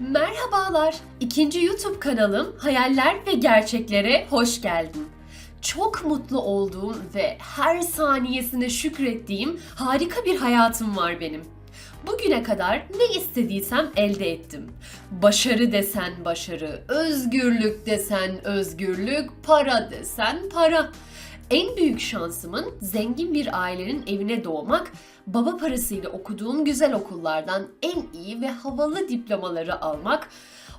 Merhabalar. İkinci YouTube kanalım Hayaller ve Gerçeklere hoş geldin. Çok mutlu olduğum ve her saniyesine şükrettiğim harika bir hayatım var benim. Bugüne kadar ne istediysem elde ettim. Başarı desen başarı, özgürlük desen özgürlük, para desen para. En büyük şansımın zengin bir ailenin evine doğmak, baba parasıyla okuduğum güzel okullardan en iyi ve havalı diplomaları almak.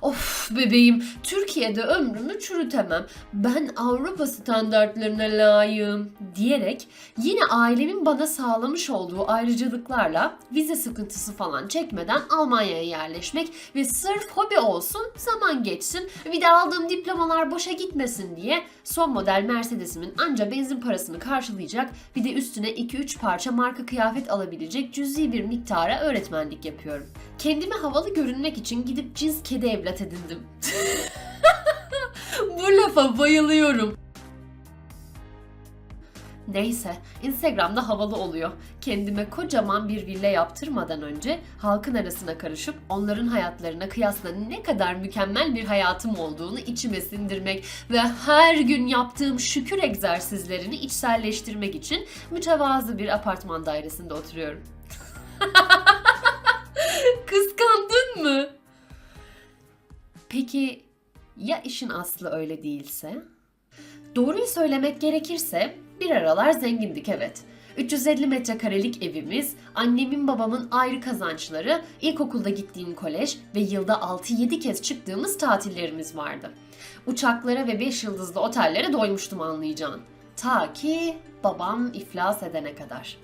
Of bebeğim, Türkiye'de ömrümü çürütemem. Ben Avrupa standartlarına layığım diyerek yine ailemin bana sağlamış olduğu ayrıcalıklarla vize sıkıntısı falan çekmeden Almanya'ya yerleşmek ve sırf hobi olsun, zaman geçsin, bir de aldığım diplomalar boşa gitmesin diye son model Mercedes'imin anca benzin parasını karşılayacak bir de üstüne 2-3 parça marka kıyafet alabilecek cüzi bir miktara öğretmenlik yapıyorum. Kendime havalı görünmek için gidip cins kedi evlat edindim. Bu lafa bayılıyorum. Neyse, Instagram'da havalı oluyor. Kendime kocaman bir villa yaptırmadan önce halkın arasına karışıp onların hayatlarına kıyasla ne kadar mükemmel bir hayatım olduğunu içime sindirmek ve her gün yaptığım şükür egzersizlerini içselleştirmek için mütevazı bir apartman dairesinde oturuyorum. Kıskandın mı? Peki ya işin aslı öyle değilse? Doğruyu söylemek gerekirse bir aralar zengindik evet. 350 metrekarelik evimiz, annemin babamın ayrı kazançları, ilkokulda gittiğim kolej ve yılda 6-7 kez çıktığımız tatillerimiz vardı. Uçaklara ve 5 yıldızlı otellere doymuştum anlayacağın. Ta ki babam iflas edene kadar.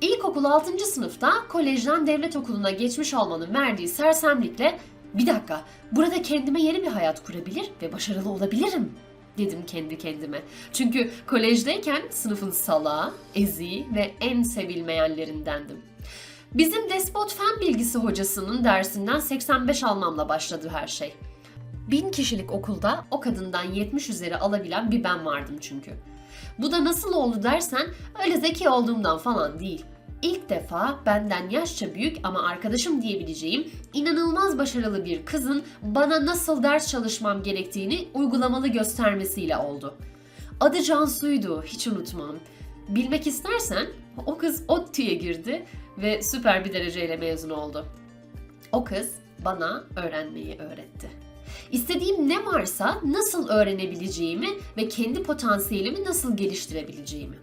İlkokul 6. sınıfta kolejden devlet okuluna geçmiş olmanın verdiği sersemlikle bir dakika burada kendime yeni bir hayat kurabilir ve başarılı olabilirim dedim kendi kendime. Çünkü kolejdeyken sınıfın salağı, eziği ve en sevilmeyenlerindendim. Bizim despot fen bilgisi hocasının dersinden 85 almamla başladı her şey. Bin kişilik okulda o kadından 70 üzeri alabilen bir ben vardım çünkü. Bu da nasıl oldu dersen öyle zeki olduğumdan falan değil. İlk defa benden yaşça büyük ama arkadaşım diyebileceğim inanılmaz başarılı bir kızın bana nasıl ders çalışmam gerektiğini uygulamalı göstermesiyle oldu. Adı Cansu'ydu, hiç unutmam. Bilmek istersen o kız ODTÜ'ye girdi ve süper bir dereceyle mezun oldu. O kız bana öğrenmeyi öğretti. İstediğim ne varsa nasıl öğrenebileceğimi ve kendi potansiyelimi nasıl geliştirebileceğimi.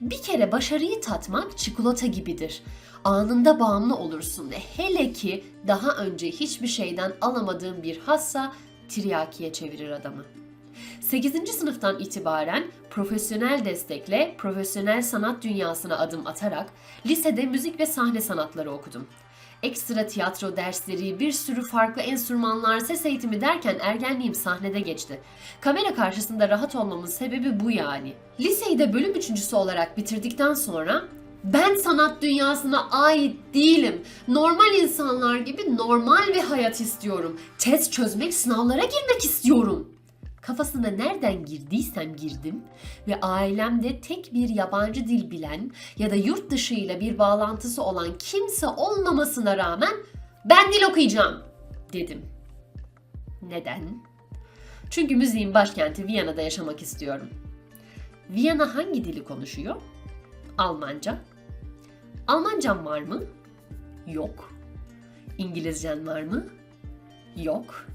Bir kere başarıyı tatmak çikolata gibidir. Anında bağımlı olursun ve hele ki daha önce hiçbir şeyden alamadığın bir hassa tiryakiye çevirir adamı. 8. sınıftan itibaren profesyonel destekle profesyonel sanat dünyasına adım atarak lisede müzik ve sahne sanatları okudum. Ekstra tiyatro dersleri, bir sürü farklı enstrümanlar, ses eğitimi derken ergenliğim sahnede geçti. Kamera karşısında rahat olmamın sebebi bu yani. Liseyi de bölüm üçüncüsü olarak bitirdikten sonra ben sanat dünyasına ait değilim. Normal insanlar gibi normal bir hayat istiyorum. Test çözmek, sınavlara girmek istiyorum kafasına nereden girdiysem girdim ve ailemde tek bir yabancı dil bilen ya da yurt dışıyla bir bağlantısı olan kimse olmamasına rağmen ben dil okuyacağım dedim. Neden? Çünkü müziğin başkenti Viyana'da yaşamak istiyorum. Viyana hangi dili konuşuyor? Almanca. Almancam var mı? Yok. İngilizcen var mı? Yok.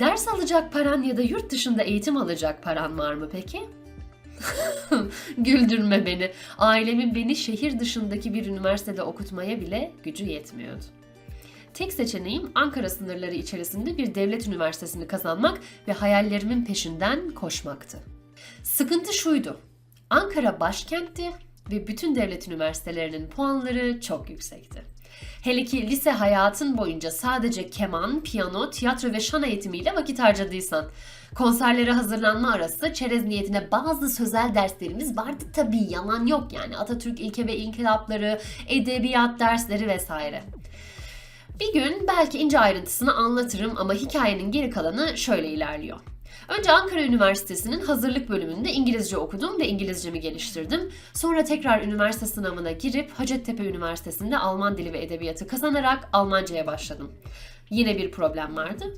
Ders alacak paran ya da yurt dışında eğitim alacak paran var mı peki? Güldürme beni. Ailemin beni şehir dışındaki bir üniversitede okutmaya bile gücü yetmiyordu. Tek seçeneğim Ankara sınırları içerisinde bir devlet üniversitesini kazanmak ve hayallerimin peşinden koşmaktı. Sıkıntı şuydu. Ankara başkentti ve bütün devlet üniversitelerinin puanları çok yüksekti. Hele ki lise hayatın boyunca sadece keman, piyano, tiyatro ve şan eğitimiyle vakit harcadıysan. Konserlere hazırlanma arası çerez niyetine bazı sözel derslerimiz vardı tabii yalan yok yani Atatürk ilke ve inkılapları, edebiyat dersleri vesaire. Bir gün belki ince ayrıntısını anlatırım ama hikayenin geri kalanı şöyle ilerliyor. Önce Ankara Üniversitesi'nin hazırlık bölümünde İngilizce okudum ve İngilizcemi geliştirdim. Sonra tekrar üniversite sınavına girip Hacettepe Üniversitesi'nde Alman dili ve edebiyatı kazanarak Almanca'ya başladım. Yine bir problem vardı.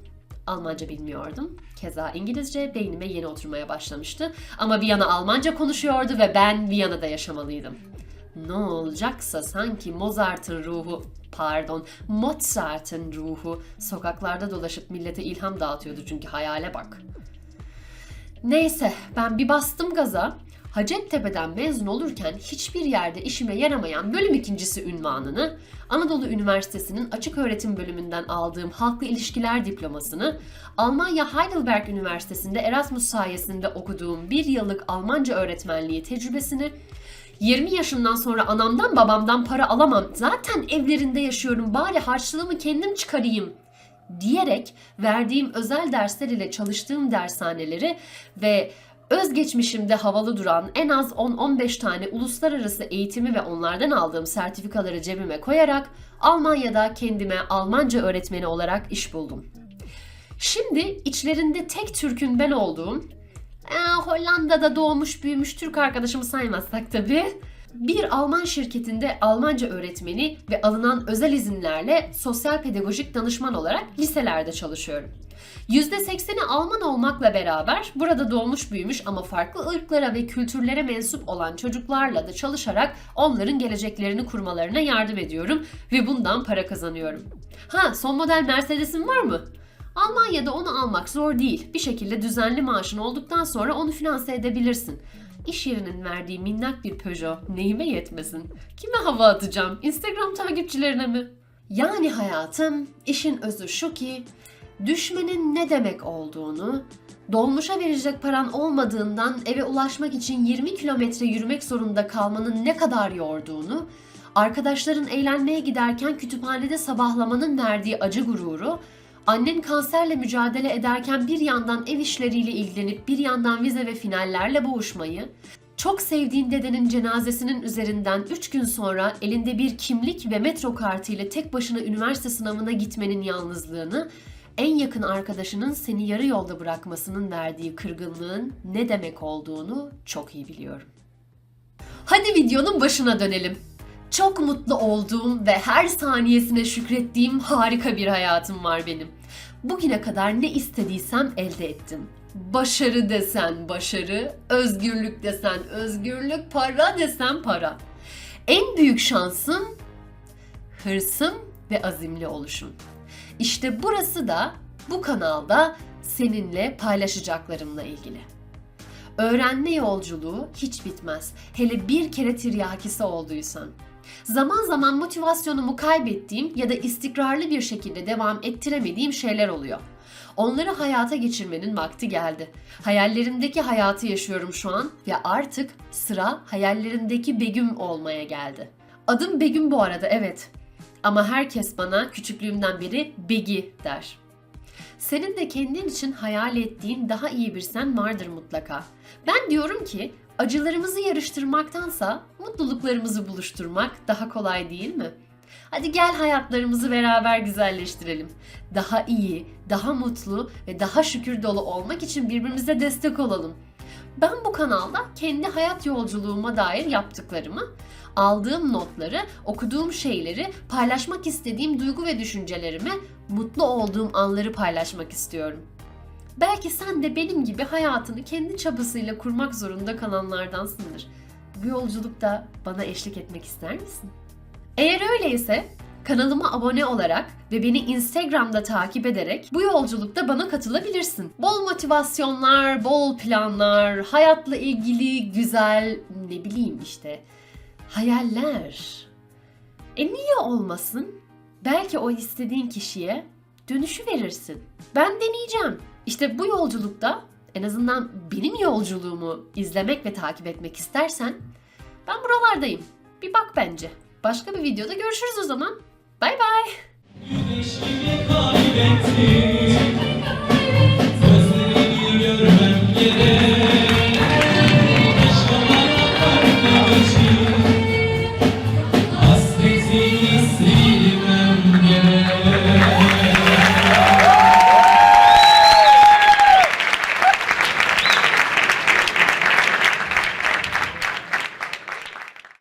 Almanca bilmiyordum. Keza İngilizce beynime yeni oturmaya başlamıştı. Ama Viyana Almanca konuşuyordu ve ben Viyana'da yaşamalıydım. Ne olacaksa sanki Mozart'ın ruhu, pardon Mozart'ın ruhu sokaklarda dolaşıp millete ilham dağıtıyordu çünkü hayale bak. Neyse ben bir bastım gaza. Hacettepe'den mezun olurken hiçbir yerde işime yaramayan bölüm ikincisi ünvanını, Anadolu Üniversitesi'nin açık öğretim bölümünden aldığım halkla ilişkiler diplomasını, Almanya Heidelberg Üniversitesi'nde Erasmus sayesinde okuduğum bir yıllık Almanca öğretmenliği tecrübesini, 20 yaşından sonra anamdan babamdan para alamam, zaten evlerinde yaşıyorum bari harçlığımı kendim çıkarayım diyerek verdiğim özel dersler ile çalıştığım dershaneleri ve özgeçmişimde havalı duran en az 10-15 tane uluslararası eğitimi ve onlardan aldığım sertifikaları cebime koyarak Almanya'da kendime Almanca öğretmeni olarak iş buldum. Şimdi içlerinde tek Türk'ün ben olduğum, ee, Hollanda'da doğmuş büyümüş Türk arkadaşımı saymazsak tabii, bir Alman şirketinde Almanca öğretmeni ve alınan özel izinlerle sosyal pedagojik danışman olarak liselerde çalışıyorum. %80'i Alman olmakla beraber burada doğmuş büyümüş ama farklı ırklara ve kültürlere mensup olan çocuklarla da çalışarak onların geleceklerini kurmalarına yardım ediyorum ve bundan para kazanıyorum. Ha son model Mercedes'in var mı? Almanya'da onu almak zor değil. Bir şekilde düzenli maaşın olduktan sonra onu finanse edebilirsin. İş yerinin verdiği minnak bir Peugeot neyime yetmesin? Kime hava atacağım? Instagram takipçilerine mi? Yani hayatım, işin özü şu ki düşmenin ne demek olduğunu, dolmuşa verecek paran olmadığından eve ulaşmak için 20 kilometre yürümek zorunda kalmanın ne kadar yorduğunu, arkadaşların eğlenmeye giderken kütüphanede sabahlamanın verdiği acı gururu, annen kanserle mücadele ederken bir yandan ev işleriyle ilgilenip bir yandan vize ve finallerle boğuşmayı, çok sevdiğin dedenin cenazesinin üzerinden 3 gün sonra elinde bir kimlik ve metro kartı ile tek başına üniversite sınavına gitmenin yalnızlığını, en yakın arkadaşının seni yarı yolda bırakmasının verdiği kırgınlığın ne demek olduğunu çok iyi biliyorum. Hadi videonun başına dönelim. Çok mutlu olduğum ve her saniyesine şükrettiğim harika bir hayatım var benim. Bugüne kadar ne istediysem elde ettim. Başarı desen başarı, özgürlük desen özgürlük, para desen para. En büyük şansım hırsım ve azimli oluşum. İşte burası da bu kanalda seninle paylaşacaklarımla ilgili. Öğrenme yolculuğu hiç bitmez. Hele bir kere tiryakisi olduysan. Zaman zaman motivasyonumu kaybettiğim ya da istikrarlı bir şekilde devam ettiremediğim şeyler oluyor. Onları hayata geçirmenin vakti geldi. Hayallerimdeki hayatı yaşıyorum şu an ve artık sıra hayallerimdeki Begüm olmaya geldi. Adım Begüm bu arada evet. Ama herkes bana küçüklüğümden beri Begi der. Senin de kendin için hayal ettiğin daha iyi bir sen vardır mutlaka. Ben diyorum ki acılarımızı yarıştırmaktansa mutluluklarımızı buluşturmak daha kolay değil mi? Hadi gel hayatlarımızı beraber güzelleştirelim. Daha iyi, daha mutlu ve daha şükür dolu olmak için birbirimize destek olalım. Ben bu kanalda kendi hayat yolculuğuma dair yaptıklarımı, aldığım notları, okuduğum şeyleri, paylaşmak istediğim duygu ve düşüncelerimi, mutlu olduğum anları paylaşmak istiyorum. Belki sen de benim gibi hayatını kendi çabasıyla kurmak zorunda kalanlardansındır. Bu yolculukta bana eşlik etmek ister misin? Eğer öyleyse kanalıma abone olarak ve beni Instagram'da takip ederek bu yolculukta bana katılabilirsin. Bol motivasyonlar, bol planlar, hayatla ilgili güzel ne bileyim işte hayaller. E niye olmasın? Belki o istediğin kişiye dönüşü verirsin. Ben deneyeceğim. İşte bu yolculukta en azından benim yolculuğumu izlemek ve takip etmek istersen ben buralardayım. Bir bak bence. Başka bir videoda görüşürüz o zaman. Bay bay. Gözlerini görmem gerek